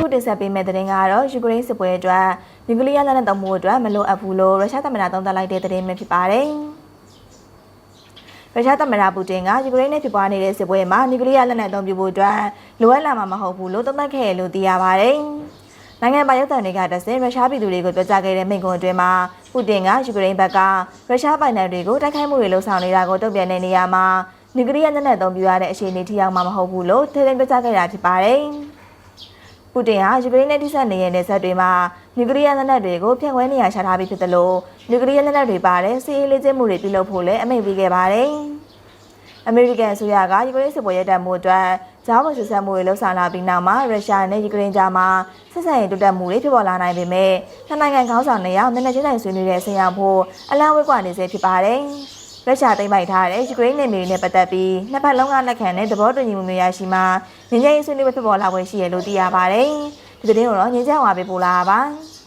ခုတင်ဆက်ပေးမယ့်သတင်းကတော့ယူကရိန်းစစ်ပွဲအတွက်နျူကလ িয়ার လက်နက်သုံးမှုအတွက်မလိုအပ်ဘူးလို့ရုရှားသမ္မတသုံးသပ်လိုက်တဲ့သတင်းပဲဖြစ်ပါတယ်။ရုရှားသမ္မတပူတင်ကယူကရိန်းနဲ့ဖြစ်ပွားနေတဲ့စစ်ပွဲမှာနျူကလ িয়ার လက်နက်သုံးပြဖို့အတွက်လိုအပ်လာမှာမဟုတ်ဘူးလို့သုံးသပ်ခဲ့ရလို့သိရပါတယ်။နိုင်ငံပိုင်ရုပ်သံတွေကတဆင်ရုရှားပြည်သူတွေကိုပြောကြားခဲ့တဲ့မိန့်ခွန်းအတွင်းမှာပူတင်ကယူကရိန်းဘက်ကရုရှားပိုင်နယ်တွေကိုတိုက်ခိုက်မှုတွေလှုံ့ဆော်နေတာကိုတုံ့ပြန်တဲ့နေရာမှာနျူကလ িয়ার လက်နက်သုံးပြရတဲ့အခြေအနေထိရောက်မှာမဟုတ်ဘူးလို့ထိထိပြောကြားခဲ့တာဖြစ်ပါတယ်။ ပူတင်ဟာယူကရိန်းနဲ့တိစပ်နေတဲ့နယ်စပ်တွေမှာနျူကလ িয়ারလက်နက်တွေကိုဖျက်ခွဲနေရရှာထားပြီးဖြစ်တယ်လို့နျူကလ িয়ারလက်နက်တွေပါတဲ့စီးရေးလေးကျင်းမှုတွေပြုလုပ်ဖို့လည်းအမိန့်ပေးခဲ့ပါတယ်။အမေရိကန်အစိုးရကယူကရိန်းစစ်ပွဲရပ်တန့်မှုအတွက်ဂျားဝင်ဆက်ဆက်မှုတွေလှုံ့ဆော်လာပြီးနောက်မှာရုရှားနဲ့ယူကရိန်းကြားမှာဆက်ဆံရေးတိုးတက်မှုတွေဖြစ်ပေါ်လာနိုင်ပေမဲ့နှစ်နိုင်ငံခေါင်းဆောင်တွေရောက်နည်းနည်းချင်းတိုင်းဆွေးနွေးတဲ့ဆင်ရောက်ဖို့အလံဝဲကွာနေစေဖြစ်ပါတယ်။ ရုရှားသိမ်းပိုက်ထားတဲ့ယူကရိန်းနယ်မြေနဲ့ပတ်သက်ပြီးနှစ်ဖက်လုံးကလက်ခံတဲ့သဘောတူညီမှုမျိုးရရှိမှငြိမ်းချမ်းရေးဆွေးနွေးပွဲဖြစ်ပေါ်လာပွဲရှိရလို့သိရပါတယ်။ဒီသတင်းကိုတော့ငြိမ်းချမ်းဝါပေးပို့လာပါပါ။